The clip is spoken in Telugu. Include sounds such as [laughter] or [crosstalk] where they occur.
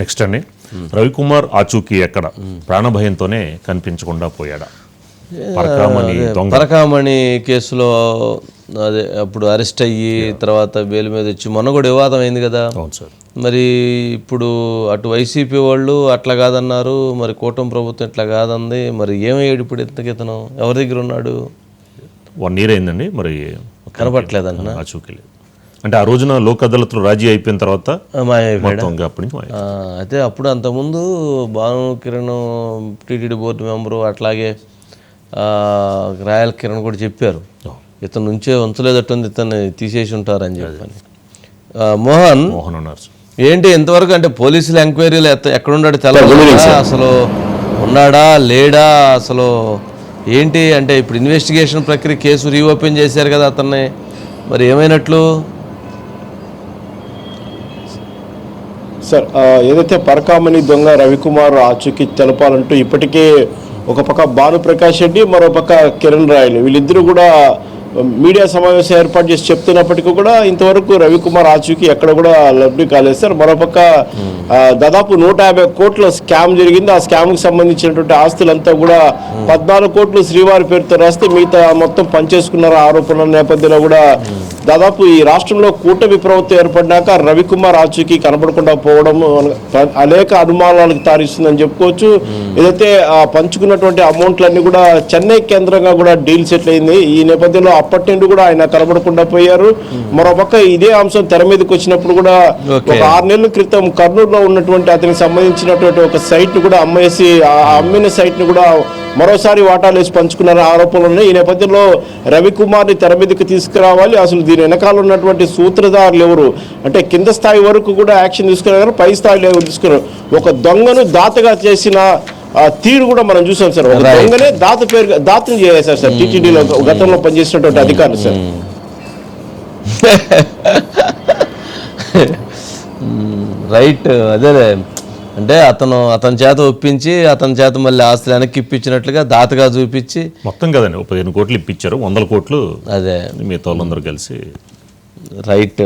నెక్స్ట్ అండి. రవికుమార్ ఆచూకీ ఎక్కడ? ప్రాణభయంతోనే కనిపించకుండా పోయాడా? పరకామణి కేసులో అదే అప్పుడు అరెస్ట్ అయ్యి తర్వాత బెయిల్ మీద వచ్చి మొన్న కూడా వివాదం అయింది కదా. మరి ఇప్పుడు అటు వైసీపీ వాళ్ళు అట్లా కాదన్నారు మరి కూటమి ప్రభుత్వం ఇట్లా కాదంది మరి ఏమయ్యాడు ఇప్పుడు ఇంతకి ఇతను ఎవరి దగ్గర ఉన్నాడు? వన్ ఇయర్ అయిందండి మరి కనపట్లేదన్న ఆచూకీ లేదు. అంటే ఆ రోజున లోక్ అదాలత్లో రాజీ అయిపోయిన తర్వాత అప్పటి నుంచి అయితే అప్పుడు అంతకుముందు Bhanu Kiran TTD board member అట్లాగే రాయల్ కిరణ్ కూడా చెప్పారు. ఇతను నుంచే ఉంచలేదట్టుంది ఇతన్ని తీసేసి ఉంటారని చెప్పని. మోహన్ మోహన్ ఉన్నారు ఏంటి ఇంతవరకు అంటే పోలీసుల ఎంక్వైరీలు ఎక్కడున్నాడు తెలవదు అసలు ఉన్నాడా లేడా అసలు ఏంటి? అంటే ఇప్పుడు ఇన్వెస్టిగేషన్ ప్రక్రియ కేసు రీఓపెన్ చేశారు కదా అతన్ని. మరి ఏమైనట్లు? సార్ ఏదైతే పరకామణి దొంగ రవికుమార్ ఆచూకీ తెలపాలంటూ ఇప్పటికే ఒక పక్క భానుప్రకాష్ రెడ్డి మరో పక్క కిరణ్ రాయలు వీళ్ళిద్దరూ కూడా మీడియా సమావేశం ఏర్పాటు చేసి చెప్తున్నప్పటికీ కూడా ఇంతవరకు రవికుమార్ ఆచూకీ ఎక్కడ కూడా లబ్ధి కాలేదు సార్. మరోపక్క దాదాపు నూట యాభై కోట్ల స్కామ్ జరిగింది. ఆ స్కామ్కి సంబంధించినటువంటి ఆస్తులంతా కూడా పద్నాలుగు కోట్లు శ్రీవారి పేరుతో రాస్తే మిగతా మొత్తం పనిచేసుకున్నారు ఆరోపణల నేపథ్యంలో కూడా దాదాపు ఈ రాష్ట్రంలో కూటమి ప్రభుత్వం ఏర్పడినాక రవికుమార్ ఆచూకీ కనపడకుండా పోవడం అన- అనేక అనుమానాలకు తారిస్తుందని చెప్పుకోవచ్చు. ఏదైతే ఆ పంచుకున్నటువంటి అమౌంట్లన్నీ కూడా చెన్నై కేంద్రంగా కూడా డీల్ సెటిల్ అయింది. ఈ నేపథ్యంలో అప్పటి నుండి కూడా ఆయన కనబడకుండా పోయారు. మరోపక్క ఇదే అంశం తెర మీదకి వచ్చినప్పుడు కూడా. ఒక ఆరు నెలల క్రితం కర్నూలులో ఉన్నటువంటి అతనికి సంబంధించినటువంటి ఒక సైట్ను కూడా అమ్మేసి ఆ అమ్మిన సైట్ను కూడా మరోసారి వాటాలు వేసి పంచుకున్న ఆరోపణలు ఉన్నాయి ఈ నేపథ్యంలో రవికుమార్ని తెర మీదకి తీసుకురావాలి. అసలు దీని వెనకాల ఉన్నటువంటి సూత్రధారులు ఎవరు? అంటే కింద స్థాయి వరకు కూడా యాక్షన్ తీసుకున్నారు. పై స్థాయిలో ఎవరు తీసుకున్నారు. ఒక దొంగను దాతగా చేసిన తీరు కూడా మనం చూసాం సార్. ఒక. దొంగనే దాత పేరు దాతను చేశారు సార్. టీటీడీలో గతంలో పనిచేసినటువంటి అధికారులు సార్. [laughs] రైట్ అదేలే అంటే అతను అతని చేత ఒప్పించి అతని చేత మళ్ళీ ఆస్తులు వెనక్కి ఇప్పించినట్లుగా దాతగా చూపించి మొత్తం కదండి. ఒక పదిహేను కోట్లు ఇప్పించారు. వందల కోట్లు అదే. మిగతా వాళ్ళందరూ కలిసి. రైట్.